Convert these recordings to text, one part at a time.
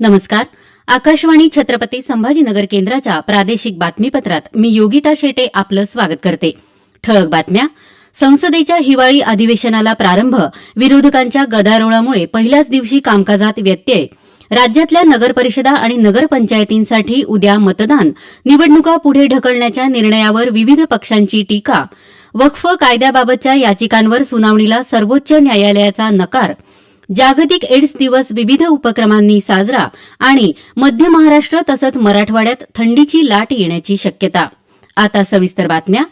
नमस्कार. आकाशवाणी छत्रपती संभाजीनगर केंद्राच्या प्रादेशिक बातमीपत्रात मी योगिता शेटे आपलं स्वागत करते. ठळक बातम्या. संसदेच्या हिवाळी अधिवेशनाला प्रारंभ विरोधकांच्या गदारोळामुळे पहिल्याच दिवशी कामकाजात व्यत्यय. राज्यातल्या नगरपरिषदा आणि नगरपंचायतींसाठी उद्या मतदान. निवडणुका पुढे ढकलण्याच्या निर्णयावर विविध पक्षांची टीका. वक्फ कायद्याबाबतच्या याचिकांवर सुनावणीला सर्वोच्च न्यायालयाचा नकार. जागतिक एड्स दिवस विविध उपक्रमांनी साजरा आणि मध्य महाराष्ट्र तसंच मराठवाड्यात थंडीची लाट येण्याची शक्यता. आता सविस्तर बातम्या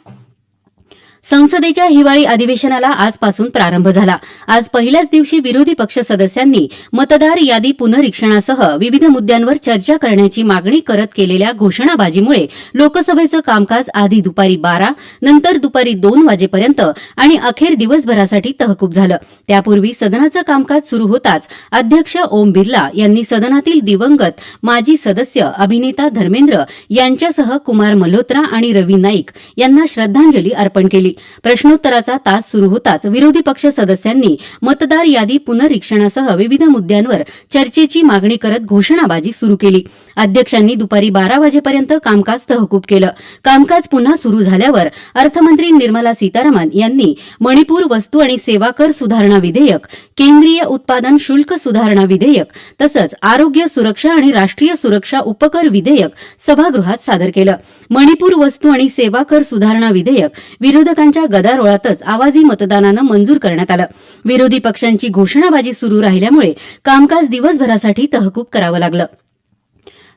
संसदेच्या हिवाळी अधिवेशनाला आजपासून प्रारंभ झाला. आज पहिल्याच दिवशी विरोधी पक्ष सदस्यांनी मतदार यादी पुनरीक्षणासह विविध मुद्द्यांवर चर्चा करण्याची मागणी करत केलेल्या घोषणाबाजीमुळे लोकसभेचं कामकाज आधी दुपारी बारा नंतर दुपारी दोन वाजेपर्यंत आणि अखेर दिवसभरासाठी तहकूब झालं. त्यापूर्वी सदनाचं कामकाज सुरू होताच अध्यक्ष ओम बिर्ला यांनी सदनातील दिवंगत माजी सदस्य अभिनेता धर्मेंद्र यांच्यासह कुमार मल्होत्रा आणि रवी नाईक यांना श्रद्धांजली अर्पण केली. प्रश्नोत्तराचा तास सुरू होताच विरोधी पक्ष सदस्यांनी मतदार यादी पुनरीक्षणासह विविध मुद्द्यांवर चर्चेची मागणी करत घोषणाबाजी सुरू केली. अध्यक्षांनी दुपारी बारा वाजेपर्यंत कामकाज तहकूब केलं. कामकाज पुन्हा सुरू झाल्यावर अर्थमंत्री निर्मला सीतारामन यांनी मणिपूर वस्तू आणि सेवा कर सुधारणा विधेयक केंद्रीय उत्पादन शुल्क सुधारणा विधेयक तसंच आरोग्य सुरक्षा आणि राष्ट्रीय सुरक्षा उपकर विधेयक सभागृहात सादर केलं. मणिपूर वस्तू आणि सेवा कर सुधारणा विधेयक विरोधकांनी विरोधकांच्या गदारोळातच आवाजी मतदानानं मंजूर करण्यात आलं. विरोधी पक्षांची घोषणाबाजी सुरू राहिल्यामुळे कामकाज दिवसभरासाठी तहकूब करावं लागलं.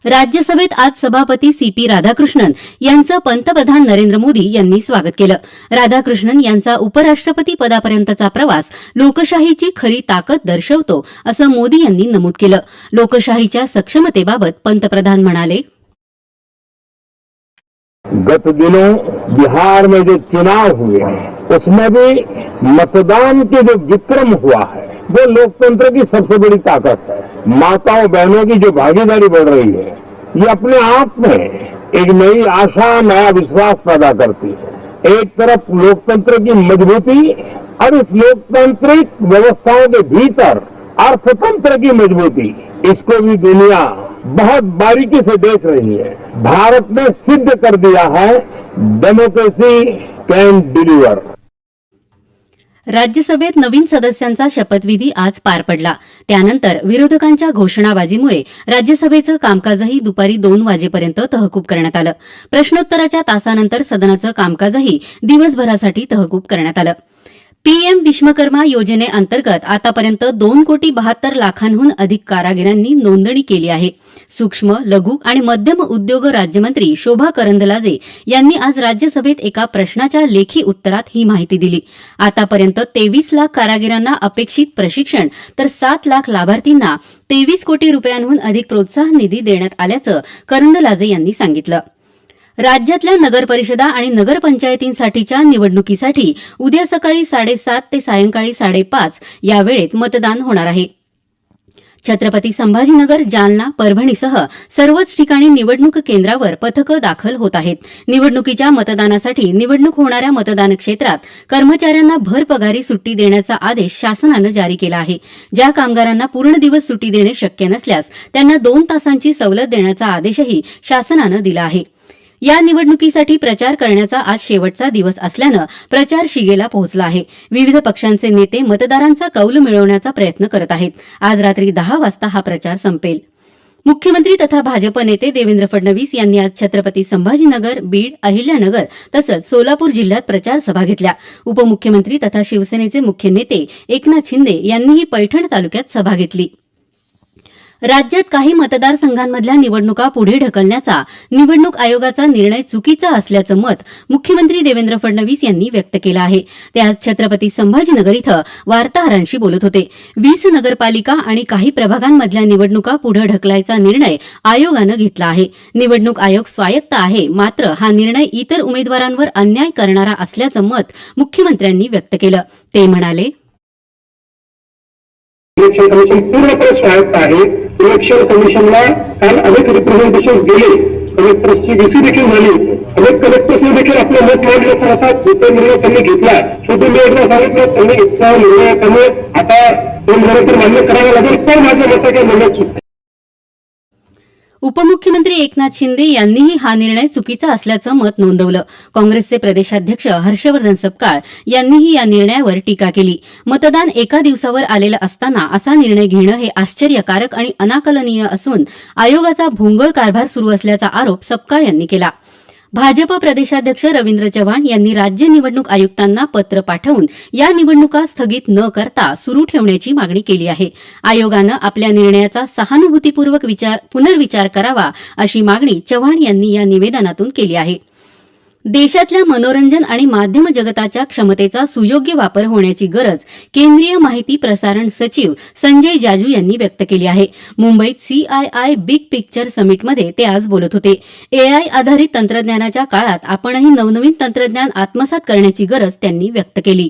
राज्यसभेत आज सभापती सी पी राधाकृष्णन यांचं पंतप्रधान नरेंद्र मोदी यांनी स्वागत केलं. राधाकृष्णन यांचा उपराष्ट्रपती पदापर्यंतचा प्रवास लोकशाहीची खरी ताकद दर्शवतो असं मोदी यांनी नमूद केलं. लोकशाहीच्या सक्षमतेबाबत पंतप्रधान म्हणाले गत दिनों बिहार में जो चुनाव हुए हैं, उसमें भी मतदान के जो विक्रम हुआ है, वो लोकतंत्र की सबसे बड़ी ताकत है। माताओं बहनों की जो भागीदारी बढ़ रही है, ये अपने आप में एक नई आशा, नया विश्वास पैदा करती है। एक तरफ़ लोकतंत्र की मजबूती और इस लोकतांत्रिक व्यवस्थाओं के भीतर अर्थतंत्र की मजबूती, इसको भी दुनिया बहुत बारीकी से देख रही है। भारत ने सिद्ध कर दिया है डेमोक्रेसी कैन डिलीवर राज्यसभेत नवीन सदस्यांचा शपथविधी आज पार पडला. त्यानंतर विरोधकांच्या घोषणाबाजीमुळे राज्यसभेचं कामकाजही दुपारी दोन वाजेपर्यंत तहकूब करण्यात आलं. प्रश्नोत्तराच्या तासानंतर सदनाचं कामकाजही दिवसभरासाठी तहकूब करण्यात आलं. पीएम विश्वकर्मा योजनेअंतर्गत आतापर्यंत दोन कोटी बहात्तर लाखांहून अधिक कारागिरांनी नोंदणी केली आहे. सूक्ष्म लघु आणि मध्यम उद्योग राज्यमंत्री शोभा करंदलाजे यांनी आज राज्यसभेत एका प्रश्नाच्या लेखी उत्तरात ही माहिती दिली. आतापर्यंत तेवीस लाख कारागिरांना अपेक्षित प्रशिक्षण तर सात लाख लाभार्थींना तेवीस कोटी रुपयांहून अधिक प्रोत्साहन निधी देण्यात आल्याचं करंदलाजे यांनी सांगितलं. राज्यातल्या नगरपरिषदा आणि नगरपंचायतींसाठीच्या निवडणुकीसाठी उद्या सकाळी साडेसात ते सायंकाळी साडेपाच या वेळेत मतदान होणार आहे. छत्रपती संभाजीनगर जालना परभणीसह सर्वच ठिकाणी निवडणूक केंद्रावर पथकं दाखल होत आहेत. निवडणुकीच्या मतदानासाठी निवडणूक होणाऱ्या मतदान क्षेत्रात कर्मचाऱ्यांना भर पगारी सुट्टी देण्याचा आदेश शासनानं जारी केला आहे. ज्या कामगारांना पूर्ण दिवस सुट्टी देणे शक्य नसल्यास त्यांना दोन तासांची सवलत देण्याचा आदेशही शासनानं दिला आहे. या निवडणुकीसाठी प्रचार करण्याचा आज शेवटचा दिवस असल्यानं प्रचार शिगेला पोहोचला आहे. विविध पक्षांचे नेते मतदारांचा कौल मिळवण्याचा प्रयत्न करत आहेत. आज रात्री दहा वाजता हा प्रचार संपेल. मुख्यमंत्री तथा भाजप नेते देवेंद्र फडणवीस यांनी आज छत्रपती संभाजीनगर बीड अहिल्यानगर तसंच सोलापूर जिल्ह्यात प्रचार सभा घेतल्या. उपमुख्यमंत्री तथा शिवसेनेचे मुख्य नेते एकनाथ शिंदे यांनीही पैठण तालुक्यात सभा घेतली. राज्यात काही मतदारसंघांमधल्या निवडणुका पुढे ढकलण्याचा निवडणूक आयोगाचा निर्णय चुकीचा असल्याचं मत मुख्यमंत्री देवेंद्र फडणवीस यांनी व्यक्त केलं आहे. ते आज छत्रपती संभाजीनगर इथं वार्ताहरांशी बोलत होते. वीस नगरपालिका आणि काही प्रभागांमधल्या निवडणुका पुढे ढकलायचा निर्णय आयोगानं घेतला आहे. निवडणूक आयोग स्वायत्त आहे मात्र हा निर्णय इतर उमेदवारांवर अन्याय करणारा असल्याचं मत मुख्यमंत्र्यांनी व्यक्त केलं. ते म्हणाले इलेक्शन कमिशन पूर्णपणे स्वायत्त आहे. इलेक्शन कमिशनला काल अनेक रिप्रेझेंटेशन गेले. कलेक्टर्सची व्हीसी देखील झाली. अनेक कलेक्टर्सने देखील आपलं मत मांडलं. पण आता जो तो निर्णय त्यांनी घेतला तो मी एकदा सांगितलं त्यांनी घेतला निर्णय त्यामुळे आता तो निर्णय तर मान्य करावा लागेल. पण माझं मत आहे की निर्णय चुकतं. उपमुख्यमंत्री एकनाथ शिंदे यांनीही हा निर्णय चुकीचा असल्याचं मत नोंदवलं. काँग्रेसचे प्रदेशाध्यक्ष हर्षवर्धन सपकाळ यांनीही या निर्णयावर टीका केली. मतदान एका दिवसावर आलेलं असताना असा निर्णय घेणं हे आश्चर्यकारक आणि अनाकलनीय असून आयोगाचा भोंगळ कारभार सुरू असल्याचा आरोप सपकाळ यांनी केला. भाजप प्रदेशाध्यक्ष रवींद्र चव्हाण यांनी राज्य निवडणूक आयुक्तांना पत्र पाठवून या निवडणुका स्थगित न करता सुरू ठेवण्याची मागणी केली आहे. आयोगानं आपल्या निर्णयाचा सहानुभूतीपूर्वक विचार पुनर्विचार करावा अशी मागणी चव्हाण यांनी या निवेदनातून केली आहे. देशातल्या मनोरंजन आणि माध्यम जगताच्या क्षमतेचा सुयोग्य वापर होण्याची गरज केंद्रीय माहिती प्रसारण सचिव संजय जाजू यांनी व्यक्त केली आहे. मुंबईत सीआयआय बिग पिक्चर समिटमध्ये ते आज बोलत होते. एआय आधारित तंत्रज्ञानाच्या काळात आपणही नवनवीन तंत्रज्ञान आत्मसात करण्याची गरज त्यांनी व्यक्त केली.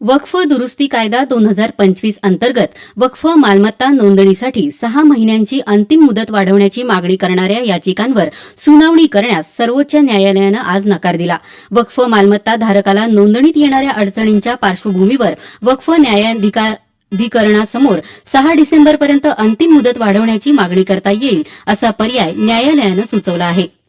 वक्फ दुरुस्ती कायदा दोन हजार पंचवीस अंतर्गत वक्फ मालमत्ता नोंदणीसाठी सहा महिन्यांची अंतिम मुदत वाढवण्याची मागणी करणाऱ्या याचिकांवर सुनावणी करण्यास सर्वोच्च न्यायालयानं आज नकार दिला. वक्फ मालमत्ता धारकाला नोंदणीत येणाऱ्या अडचणींच्या पार्श्वभूमीवर वक्फ न्यायाधिकार अधिकरणासमोर सहा डिसेंबरपर्यंत अंतिम मुदत वाढवण्याची मागणी करता येईल असा पर्याय न्यायालयानं सुचवला आहे.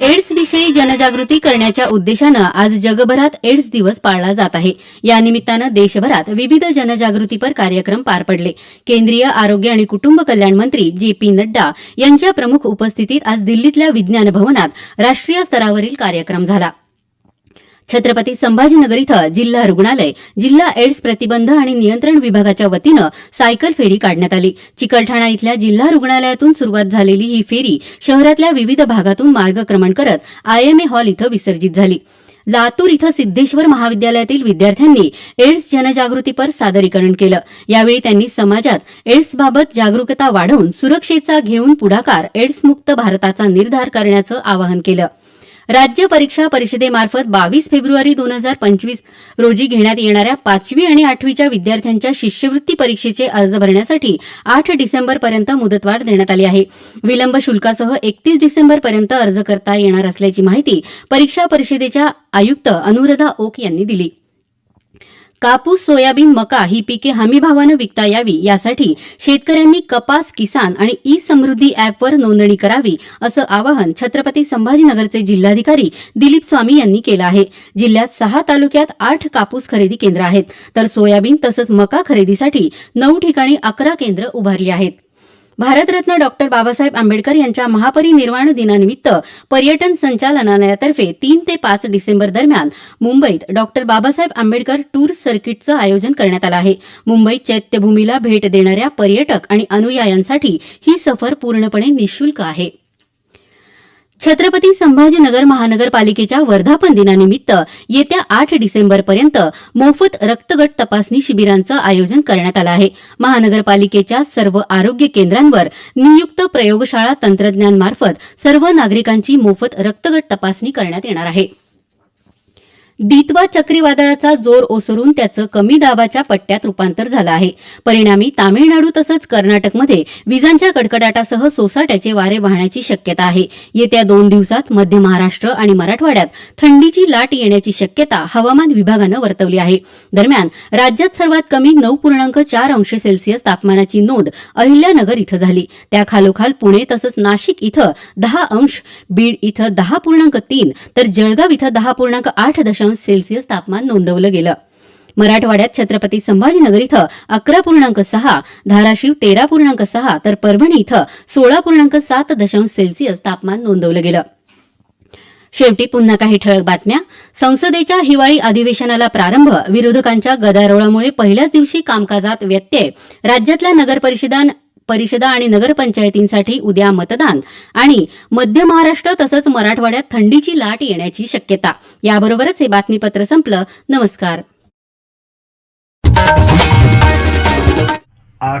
एड्स विषयी जनजागृती करण्याच्या उद्देशानं आज जगभरात एड्स दिवस पाळला जात आहे. या निमित्तानं देशभरात विविध जनजागृतीपर कार्यक्रम पार पडले. केंद्रीय आरोग्य आणि कुटुंब कल्याण मंत्री जे पी नड्डा यांच्या प्रमुख उपस्थितीत आज दिल्लीतल्या विज्ञान भवनात राष्ट्रीय स्तरावरील कार्यक्रम झाला. छत्रपती संभाजीनगर इथं जिल्हा रुग्णालय जिल्हा एड्स प्रतिबंध आणि नियंत्रण विभागाच्या वतीनं सायकल फेरी काढण्यात आली. चिकलठाणा इथल्या जिल्हा रुग्णालयातून सुरुवात झालेली ही फेरी शहरातल्या विविध भागातून मार्गक्रमण करत आयएमए हॉल इथं विसर्जित झाली. लातूर इथं सिद्धेश्वर महाविद्यालयातील विद्यार्थ्यांनी एड्स जनजागृतीपर सादरीकरण केलं. यावेळी त्यांनी समाजात एड्सबाबत जागरूकता वाढवून सुरक्षेचा घेऊन पुढाकार एड्समुक्त भारताचा निर्धार करण्याचं आवाहन केलं. राज्य परीक्षा परिषदेमार्फत बावीस फेब्रुवारी दोन हजार पंचवीस रोजी घेण्यात येणाऱ्या पाचवी आणि आठवीच्या विद्यार्थ्यांच्या शिष्यवृत्ती परीक्षेचे अर्ज भरण्यासाठी आठ डिसेंबरपर्यंत मुदतवाढ देण्यात आली आहे. विलंब शुल्कासह एकतीस डिसेंबरपर्यंत अर्ज करता येणार असल्याची माहिती परीक्षा परिषदेच्या आयुक्त अनुराधा ओक यांनी दिली. कापूस सोयाबीन मका ही पिके हमीभावानं विकता यावी यासाठी शेतकऱ्यांनी कपास किसान आणि ई समृद्धी ॲपवर नोंदणी करावी असं आवाहन छत्रपती संभाजीनगरचे जिल्हाधिकारी दिलीप स्वामी यांनी केलं आहे. जिल्ह्यात सहा तालुक्यात आठ कापूस खरेदी केंद्र आहेत तर सोयाबीन तसंच मका खरेदीसाठी नऊ ठिकाणी अकरा केंद्र उभारली आहेत. भारतरत्न डॉक्टर बाबासाहेब आंबेडकर यांच्या महापरिनिर्वाण दिनानिमित्त पर्यटन संचालनालयातर्फे तीन ते पाच डिसेंबर दरम्यान मुंबईत डॉक्टर बाबासाहेब आंबेडकर टूर सर्किटचं आयोजन करण्यात आलं आहे. मुंबईत चैत्यभूमीला भेट देणाऱ्या पर्यटक आणि अनुयायांसाठी ही सफर पूर्णपणे निशुल्क आहे. छत्रपती संभाजीनगर महानगरपालिकेच्या वर्धापन दिनानिमित्त येत्या आठ डिसेंबरपर्यंत मोफत रक्तगट तपासणी शिबिरांचं आयोजन करण्यात आलं आहे. महानगरपालिकेच्या सर्व आरोग्य केंद्रांवर नियुक्त प्रयोगशाळा तंत्रज्ञानमार्फत सर्व नागरिकांची मोफत रक्तगट तपासणी करण्यात येणार आहे. दितवा चक्रीवादळाचा जोर ओसरून त्याचं कमी दाबाच्या पट्ट्यात रूपांतर झालं आहे. परिणामी तामिळनाडू तसंच कर्नाटकमध्ये विजांच्या कडकडाटासह सोसाट्याचे वारे वाहण्याची शक्यता आहे. येत्या दोन दिवसात मध्य महाराष्ट्र आणि मराठवाड्यात थंडीची लाट येण्याची शक्यता हवामान विभागानं वर्तवली आहे. दरम्यान राज्यात सर्वात कमी नऊ पूर्णांक चार अंश सेल्सिअस तापमानाची नोंद अहिल्यानगर इथं झाली. त्याखालोखाल पुणे तसंच नाशिक इथं दहा अंश बीड इथं दहा पूर्णांक तीन तर जळगाव इथं दहा पूर्णांक आठ दशांश सेल्सिअस तापमान नोंदवलं गेलं. मराठवाड्यात छत्रपती संभाजीनगर इथं अकरा पूर्णांक सहा धाराशिव तेरा पूर्णांक सहा तर परभणी इथं सोळा पूर्णांक सात दशांश सेल्सिअस तापमान नोंदवलं गेलं. शेवटी पुन्हा काही ठळक बातम्या. संसदेच्या हिवाळी अधिवेशनाला प्रारंभ विरोधकांच्या गदारोळामुळे पहिल्याच दिवशी कामकाजात व्यत्यय. राज्यातल्या नगरपरिषदा परिषदा आणि नगरपंचायतींसाठी उद्या मतदान आणि मध्य महाराष्ट्र तसंच मराठवाड्यात थंडीची लाट येण्याची शक्यता. याबरोबरच हे बातमीपत्र संपलं. नमस्कार.